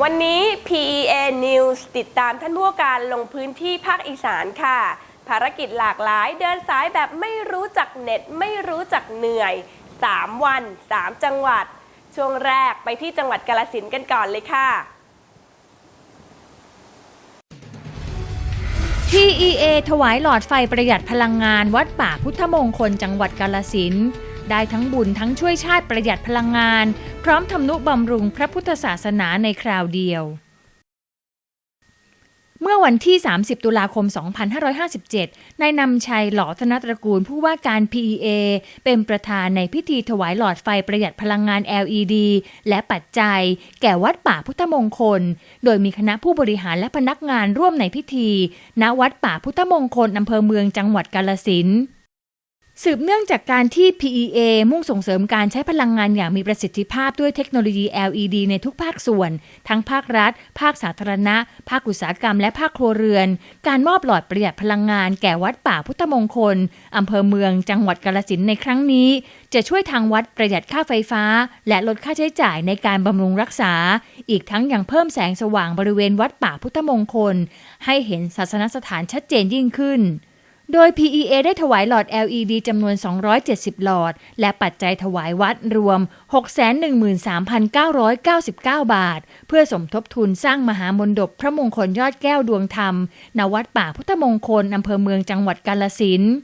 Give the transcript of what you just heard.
วันนี้ PEA News ติดตามท่านผู้การลงพื้นที่ภาคอีสานค่ะ ภารกิจหลากหลายเดินสายแบบไม่รู้จักเน็ต ไม่รู้จักเหนื่อย 3 วัน 3 จังหวัด ช่วงแรกไปที่จังหวัดกาลสินกันก่อนเลยค่ะ PEA ถวายหลอดไฟประหยัดพลังงานวัดป่าพุทธมงคลจังหวัดกาลสิน ได้ทั้งบุญทั้งช่วยชาติประหยัดพลังงาน พร้อมทำนุบำรุงพระพุทธศาสนาในคราวเดียว เมื่อวันที่ 30 ตุลาคม 2557 นายนำชัยหล่อธนตระกูลผู้ว่าการ PEA เป็นประธานในพิธีถวายหลอดไฟประหยัดพลังงาน LED และปัจจัย แก่วัดป่าพุทธมงคล โดยมีคณะผู้บริหารและพนักงานร่วมในพิธี ณ วัดป่าพุทธมงคลอำเภอเมืองจังหวัดกาลสินธุ์ สืบเนื่องจากการที่ PEA มุ่งส่งเสริมการใช้พลังงานอย่างมีประสิทธิภาพด้วยเทคโนโลยี LED ในทุกภาคส่วน ทั้งภาครัฐ ภาคสาธารณะ ภาคอุตสาหกรรม และภาคครัวเรือน การมอบหลอดประหยัดพลังงานแก่วัดป่าพุทธมงคล อำเภอเมือง จังหวัดกาลสินในครั้งนี้ จะช่วยทางวัดประหยัดค่าไฟฟ้า และลดค่าใช้จ่ายในการบำรุงรักษา อีกทั้งยังเพิ่มแสงสว่างบริเวณวัดป่าพุทธมงคล ให้เห็นศาสนสถานชัดเจนยิ่งขึ้น โดย PEA ได้ถวายหลอด LED จำนวน 270 หลอด และปัจจัยถวายวัดรวม 613,999 บาท เพื่อสมทบทุนสร้างมหามนดบพระมงคลยอดแก้วดวงธรรม ณ วัดป่าพุทธมงคล อำเภอเมืองจังหวัดกาลสินธุ์